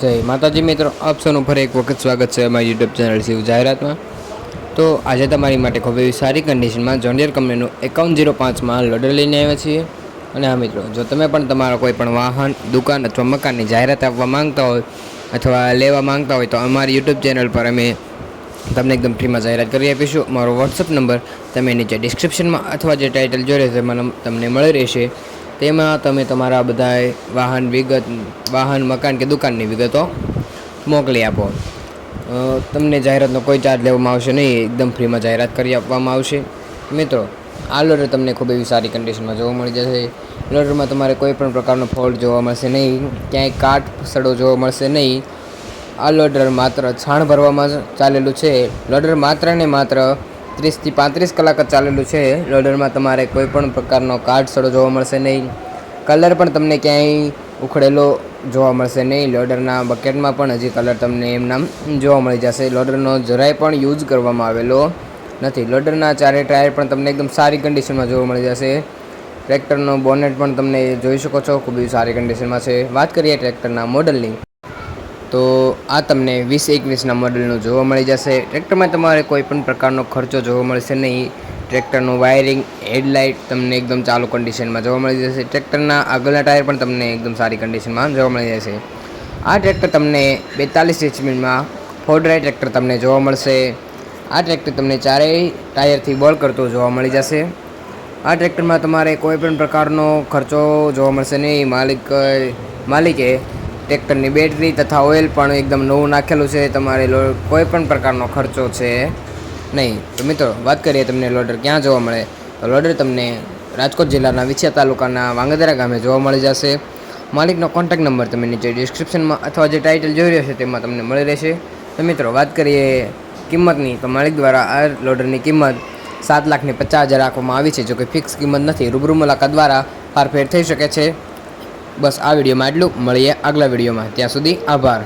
જય માતાજી મિત્રો, આપ સૌનું ફરી એક વખત સ્વાગત છે અમારી યુટ્યુબ ચેનલ શિવ જાહેરાતમાં. તો આજે તમારી માટે ખૂબ એવી સારી કન્ડિશનમાં જોન્ડિયર કંપનીનું એકાવન જીરો પાંચમાં લોડર લઈને આવ્યા છીએ. અને હા મિત્રો, જો તમે પણ તમારા કોઈ પણ વાહન, દુકાન અથવા મકાનની જાહેરાત આપવા માંગતા હોય અથવા લેવા માંગતા હોય તો અમારી યુટ્યુબ ચેનલ પર અમે તમને એકદમ ફ્રીમાં જાહેરાત કરી આપીશું. મારો વોટ્સઅપ નંબર તમે નીચે ડિસ્ક્રિપ્શનમાં અથવા જે ટાઇટલ જોઈ રહેશે મને તમને મળી રહેશે. તેમાં તમે તમારા બધા વાહન વિગત, વાહન, મકાન કે દુકાનની વિગતો મોકલી આપો. તમને જાહેરાતનો કોઈ ચાર્જ લેવામાં આવશે નહીં, એકદમ ફ્રીમાં જાહેરાત કરી આપવામાં આવશે. મિત્રો, આ લોડર તમને ખૂબ એવી સારી કન્ડિશનમાં જોવા મળી જશે. લોડરમાં તમારે કોઈ પણ પ્રકારનો ફોલ્ટ જોવા મળશે નહીં, ક્યાંય કાટ સડો જોવા મળશે નહીં. આ લોડર માત્ર છાણ ભરવામાં ચાલેલું છે. લોડર માત્ર ને માત્ર ત્રીસથી પાંત્રીસ કલાક ચાલેલું છે. લોડરમાં તમારે કોઈ પણ પ્રકારનો કાર્ડ સડો જોવા મળશે નહીં. કલર પણ તમને ક્યાંય ઉખડેલો જોવા મળશે નહીં. લોડરના બકેટમાં પણ હજી કલર તમને એમનામ જોવા મળી જશે. લોડરનો જરાય પણ યુઝ કરવામાં આવેલો નથી. લોડરના ચારે ટાયર પણ તમને એકદમ સારી કન્ડિશનમાં જોવા મળી જશે. ટ્રેક્ટરનો બોનેટ પણ તમને જોઈ શકો છો. ખૂબ જ સારી કન્ડિશનમાં છે. વાત કરીએ ટ્રેક્ટરના મોડલની તો આ તમને વીસ એકવીસના મોડલનું જોવા મળી જશે. ટ્રેક્ટરમાં તમારે કોઈ પણ પ્રકારનો ખર્ચો જોવા મળશે નહીં. ટ્રેક્ટરનું વાયરિંગ હેડલાઇટ તમને એકદમ ચાલુ કન્ડિશનમાં જોવા મળી જશે. ટ્રેક્ટરના આગળના ટાયર પણ તમને એકદમ સારી કન્ડિશનમાં જોવા મળી જશે. આ ટ્રેક્ટર તમને બેતાલીસ એચપીમાં ફોર ટ્રેક્ટર તમને જોવા મળશે. આ ટ્રેક્ટર તમને ચારેય ટાયરથી બોલ કરતું જોવા મળી જશે. આ ટ્રેક્ટરમાં તમારે કોઈ પણ પ્રકારનો ખર્ચો જોવા મળશે નહીં. માલિક, માલિકે ટ્રેક્ટરની બેટરી તથા ઓઇલ પણ એકદમ નવું નાખેલું છે. તમારે કોઈ પણ પ્રકારનો ખર્ચો છે નહીં. તો મિત્રો, વાત કરીએ તમને લોડર ક્યાં જોવા મળે? તો લોડર તમને રાજકોટ જિલ્લાના વિછિયા તાલુકાના વાંગદરા ગામે જોવા મળી જશે. માલિકનો કોન્ટેક્ટ નંબર તમે નીચે ડિસ્ક્રિપ્શનમાં અથવા જે ટાઇટલ જોઈ રહ્યો છે તેમાં તમને મળી રહેશે. તો મિત્રો, વાત કરીએ કિંમતની. તો માલિક દ્વારા આ લોડરની કિંમત સાત લાખની પચાસ હજાર રાખવામાં આવી છે, જો કે ફિક્સ કિંમત નથી. રૂબરૂ મુલાકાત દ્વારા ફારફેર થઈ શકે છે. બસ આ વિડીયોમાં એટલું મળીએ આગલા વિડીયોમાં. ત્યાં સુધી આભાર.